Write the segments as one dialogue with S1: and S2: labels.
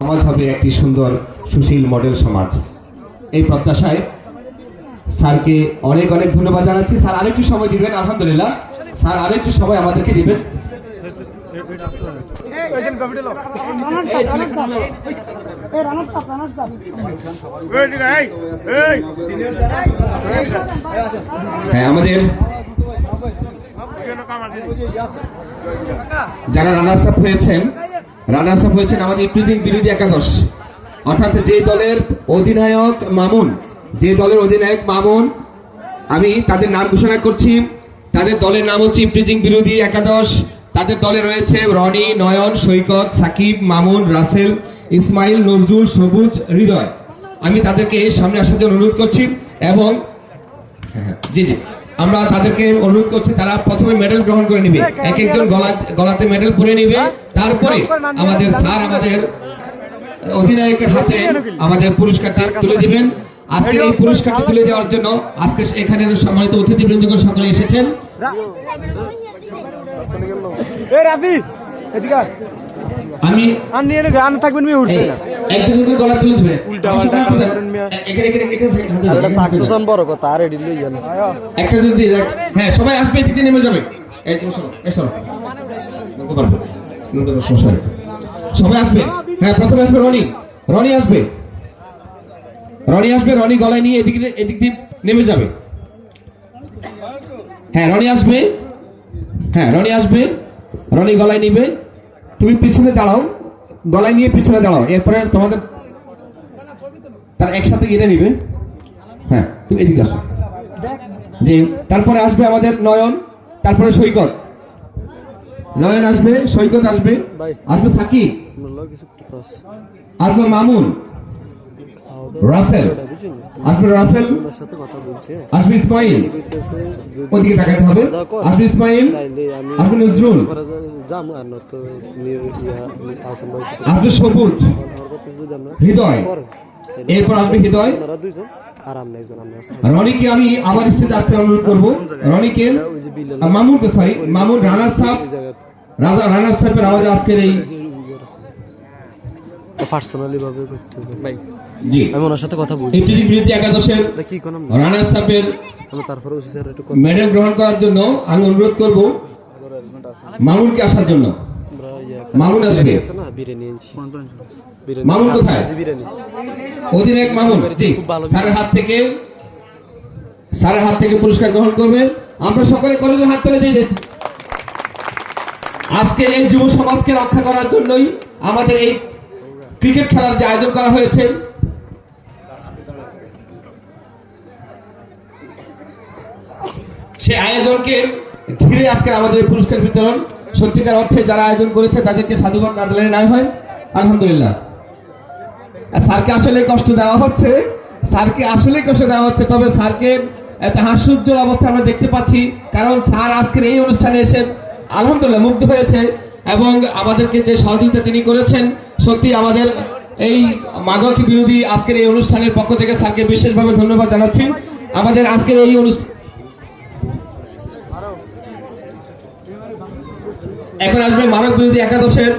S1: সমাজ হবে একটি সুন্দর, সুশীল মডেল সমাজ। এই প্রত্যাশায় স্যারকে অনেক অনেক ধন্যবাদ জানাচ্ছি। স্যার আরেকটু সময় দিবেন, আলহামদুলিল্লাহ। স্যার আরেকটু সময় আমাদেরকে দিবেন। হ্যাঁ আমাদের যারা রানার্স আপ হয়েছেন রানার্স আপ হয়েছেন আমাদের ইপ্রিজিং বিরোধী একাদশ। অর্থাৎ যে দলের অধিনায়ক মামুন যে দলের অধিনায়ক মামুন আমি তাদের নাম ঘোষণা করছি। তাদের দলের নাম হচ্ছে ইপ্রিজিং বিরোধী একাদশ। তাদের দলে রয়েছে রনি নয়ন সৈকত সাকিব মামুন রাসেল ইসমাইল নজরুল সবুজ হৃদয়। আমি তাদেরকে সামনে আসার জন্য অনুরোধ করছি এবং হ্যাঁ, জি জি। আমরা তাদেরকে অনুরোধ করছি তারা প্রথমে মেডেল গ্রহণ করে নিবে। এক একজন গলা গলাতে মেডেল পরে নিবে। তারপরে আমাদের স্যার আমাদের অধিনায়কের হাতে আমাদের পুরস্কারটা তুলে দিবেন। আজকে এই পুরস্কারটি তুলে দেওয়ার জন্য আজকে এখানে সম্মানিত অতিথিবৃন্দগণ সকলে এসেছেন। আমি
S2: আর নিয়ে গান থাকবেন আমি উঠবে না।
S1: একজনকে গলা তুলে দিবে
S2: উল্টা পাল্টা
S1: এখানে
S2: মিয়া।
S1: এখানে এখানে
S2: এটা। সাকসেসন বড় কথা আর এডি লই জানো
S1: একটা যদি হ্যাঁ সবাই আসবে দিতে নেমে যাবে। এই শোনো সমস্যা নেই। সবাই আসবে? হ্যাঁ প্রথমে আসবে রনি। রনি আসবে। রনি আসবে রনি গলায় নিয়ে এদিক এদিক দিয়ে নেমে যাবে। হ্যাঁ রনি আসবে। হ্যাঁ রনি আসবে। রনি গলায় নিবে। তুমি পিছনে দাঁড়াও গলায় নিয়ে পিছনে দাঁড়াও। এরপরে তোমাদের তার একসাথে গিয়ে নিবে। হ্যাঁ তুমি এদিকে আসো। জি তারপরে আসবে আমাদের নয়ন তারপরে সৈকত। নয়ন আসবে সৈকত আসবে। আসবে সাকিব। আসবে মামুন। রাসেল। আসবে রাসেল, আসবে ইসমাইল। ওদিকে তাকাতে হবে। আসবে ইসমাইল, আসবে নজরুল। আসবে সবুজ। হৃদয়। এরপর আসবে হৃদয়। রনিকে আমি আবার স্টেজে আসতে অনুরোধ করব। রনিকে মামুনকে সরি মামুন রানার সাহেব, রাজা রানার সাহেবের আমাদের আজকের এই
S2: পার্সোনালি ভাবে করতে হবে। ভাই।
S1: জি।
S2: আমি ওনার সাথে কথা
S1: পৃথিবী বিরোধী একাদশের
S2: কি কোন
S1: রানার সাহেবের
S2: তারপরে ওসি স্যার একটু
S1: মেডেল গ্রহণ করার জন্য আমি অনুরোধ করব মামুনকে আসার জন্য। মামুন আসবে। মামুন কোথায়? অধিনায়ক মামুন জি। স্যারের হাত থেকে স্যারের হাত থেকে পুরস্কার গ্রহণ করবে আমরা সকলে কলেজের হাত তুলে দিয়ে যাই। আজকে এই যুব সমাজকে রক্ষা করার জন্যই আমাদের এই ক্রিকেট খেলার যে আয়োজন করা হয়েছে সে আয়োজনকে ঘিরে আজকে আমাদের পুরস্কার বিতরণ। সত্যিকার অর্থে যারা আয়োজন করেছে, তাদেরকে সাধুবাদ না দিলে নাই হয়। আলহামদুলিল্লাহ। স্যারকে আসলে কষ্ট দেওয়া হচ্ছে। স্যারকে আসলে কষ্ট দেওয়া হচ্ছে, তবে স্যারকে একটা হাস্যোজ্জ্বল অবস্থা আমরা দেখতে পাচ্ছি, কারণ স্যার আজকের এই অনুষ্ঠানে এসে আলহামদুলিল্লাহ মুগ্ধ হয়েছে এবং আমাদেরকে যে সহযোগিতা তিনি করেছেন সত্যি আমাদের এই মাদক বিরোধী আজকের এই অনুষ্ঠানের পক্ষ থেকে স্যারকে বিশেষভাবে ধন্যবাদ জানাচ্ছি। আমাদের আজকের এই অনুষ্ঠান এখন আসবে মানব বিরোধী একাদশের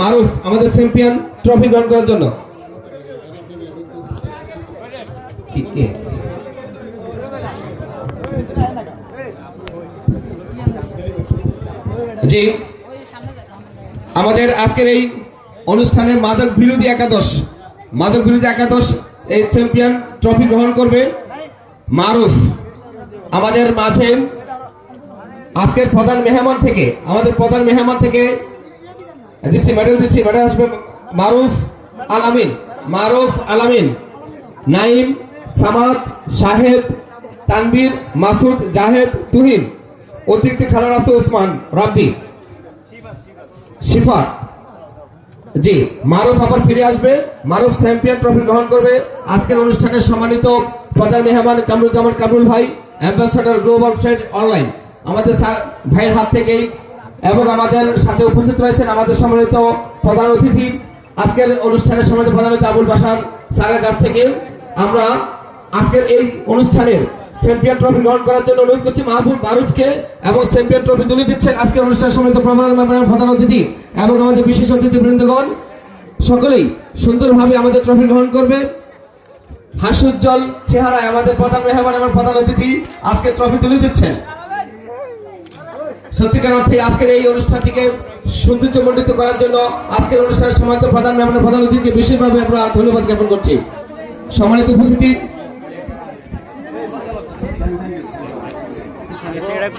S1: মারুফ, আমাদের চ্যাম্পিয়ন ট্রফি গ্রহণ করার জন্য। জি, আমাদের আজকের এই অনুষ্ঠানে মাদক বিরোধী একাদশ, মাদক বিরোধী একাদশ এই চ্যাম্পিয়ন ট্রফি গ্রহণ করবে মারুফ। আমাদের মাঝে আজকের প্রধান মেহমান থেকে, আমাদের প্রধান মেহমান থেকে দিচ্ছি মেডেল দিচ্ছি মেডেল আসবে মারুফ আলামিন মারুফ আলামিন নাইম, সামাদ, শাহেদ তানবীর মাসুদ, জাহেদ, তুহিন, অতিরিক্ত খেলোয়াড় আছে ওসমান, রাব্বি, শিফা জি। মারুফ আবার ফিরে আসবে। মারুফ চ্যাম্পিয়ন ট্রফি গ্রহণ করবে। আজকের অনুষ্ঠানের সম্মানিত প্রধান মেহমান কামরুজ্জামান কামরুল ভাই অ্যাম্বাসাডার গ্লোবাল ট্রেড অনলাইন আমাদের ভাইয়ের হাত থেকেই এবং আমাদের সাথে উপস্থিত রয়েছেন আমাদের সম্মানিত প্রধান অতিথি। আজকের অনুষ্ঠানের সম্মানিত প্রধান আবুল বাসার স্যারের কাছ থেকে। আমরা আজকের এই অনুষ্ঠানের চ্যাম্পিয়ন ট্রফি গ্রহণ করার জন্য অনুরোধ করছি মাহবুব মারুফকে এবং চ্যাম্পিয়ন ট্রফি তুলে দিচ্ছেন আজকের অনুষ্ঠানের সম্মানিত প্রধান প্রধান অতিথি এবং আমাদের বিশেষ অতিথি বৃন্দগণ। সকলেই সুন্দরভাবে আমাদের ট্রফি গ্রহণ করবে। হাস্যোজ্জ্বল চেহারায় আমাদের প্রধান মেহমান এবং প্রধান অতিথি আজকে ট্রফি তুলে দিচ্ছেন। সত্যিকার অর্থে আজকের এই অনুষ্ঠানটিকে সৌন্দর্যমণ্ডিত করার জন্য আজকের অনুষ্ঠানের সমান্ত প্রধান মেহমান প্রধান অতিথিকে বিশেষভাবে আমরা ধন্যবাদ জ্ঞাপন করছি। সম্মানিত উপস্থিতি era